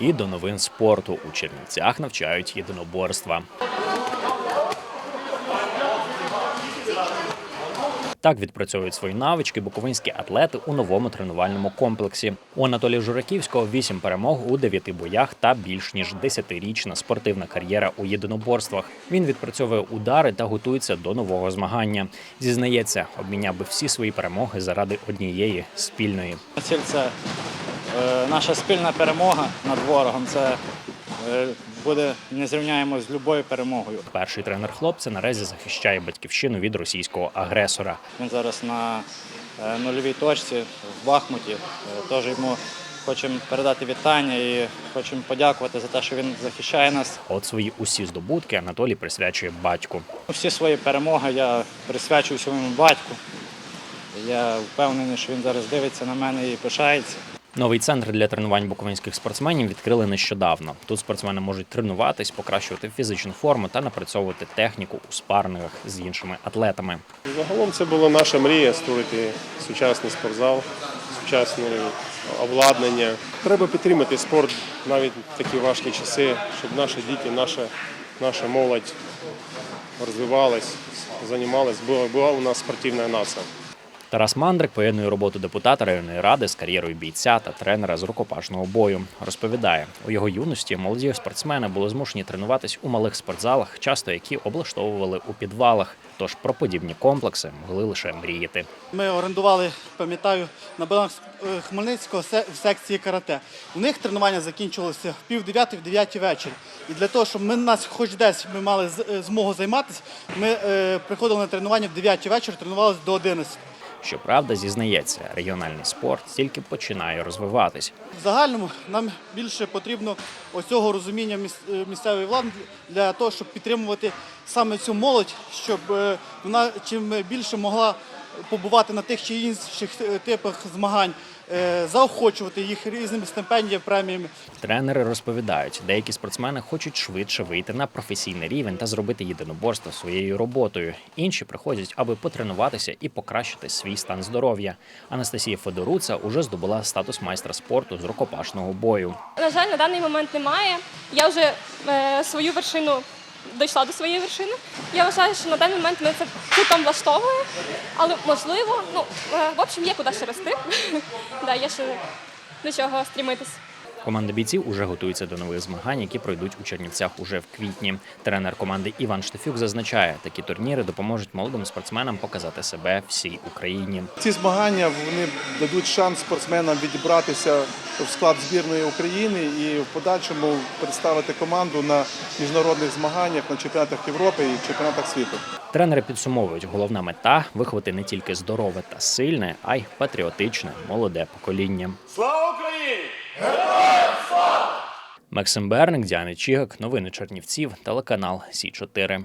І до новин спорту у Чернівцях навчають єдиноборства. Так відпрацьовують свої навички буковинські атлети у новому тренувальному комплексі. У Анатолія Жураківського вісім перемог у дев'яти боях та більш ніж десятирічна спортивна кар'єра у єдиноборствах. Він відпрацьовує удари та готується до нового змагання. Зізнається, обміняв би всі свої перемоги заради однієї спільної. Ціль це е, наша спільна перемога над ворогом. Це е, буде незрівняємо з любою перемогою. Перший тренер хлопця наразі захищає батьківщину від російського агресора. Він зараз на е, нульовій точці в Бахмуті. Е, Тож йому хочемо передати вітання і хочемо подякувати за те, що він захищає нас. От свої усі здобутки Анатолій присвячує батьку. Всі свої перемоги я присвячую своєму батьку. Я впевнений, що він зараз дивиться на мене і пишається. Новий центр для тренувань буковинських спортсменів відкрили нещодавно. Тут спортсмени можуть тренуватись, покращувати фізичну форму та напрацьовувати техніку у спарингах з іншими атлетами. Загалом це була наша мрія створити сучасний спортзал, сучасне обладнання. Треба підтримати спорт навіть в такі важкі часи, щоб наші діти, наша, наша молодь розвивалась, займалась, була, була у нас спортивна нація. Тарас Мандрик поєднує роботу депутата районної ради з кар'єрою бійця та тренера з рукопашного бою. Розповідає, у його юності молоді спортсмени були змушені тренуватись у малих спортзалах, часто які облаштовували у підвалах. Тож про подібні комплекси могли лише мріяти. Ми орендували, пам'ятаю, на баланс е, Хмельницького в секції карате. У них тренування закінчувалося в пів дев'ятої, в дев'ятій вечір. І для того, щоб ми нас хоч десь ми мали е, змогу займатися, ми е, приходили на тренування в дев'ятій вечір, тренувалися до 11. Щоправда, зізнається, регіональний спорт тільки починає розвиватись. В загальному нам більше потрібно оцього розуміння міс- е, місцевої влади для того, щоб підтримувати саме цю молодь, щоб е, вона чим більше могла побувати на тих чи інших е, типах змагань, е, заохочувати їх різними стипендіями, преміями. Тренери розповідають, деякі спортсмени хочуть швидше вийти на професійний рівень та зробити єдиноборство своєю роботою. Інші приходять, аби потренуватися і покращити свій стан здоров'я. Анастасія Федоруца уже здобула статус майстра спорту з рукопашного бою. На жаль, на даний момент немає. Я вже е, свою вершину дійшла до своєї вершини. Я вважаю, що на даний момент мене це цілком влаштовує, але можливо, ну е, в общем, є куди ще рости. да, є ще до чого стрімитись. Команда бійців уже готується до нових змагань, які пройдуть у Чернівцях уже в квітні. Тренер команди Іван Штефюк зазначає, такі турніри допоможуть молодим спортсменам показати себе всій Україні. Ці змагання вони дадуть шанс спортсменам відібратися в склад збірної України і в подальшому представити команду на міжнародних змаганнях на чемпіонатах Європи і чемпіонатах світу. Тренери підсумовують, головна мета виховати не тільки здорове та сильне, а й патріотичне молоде покоління. Слава Україні! Максим Берник, Діана Чігак, новини Чернівців, телеканал Сі 4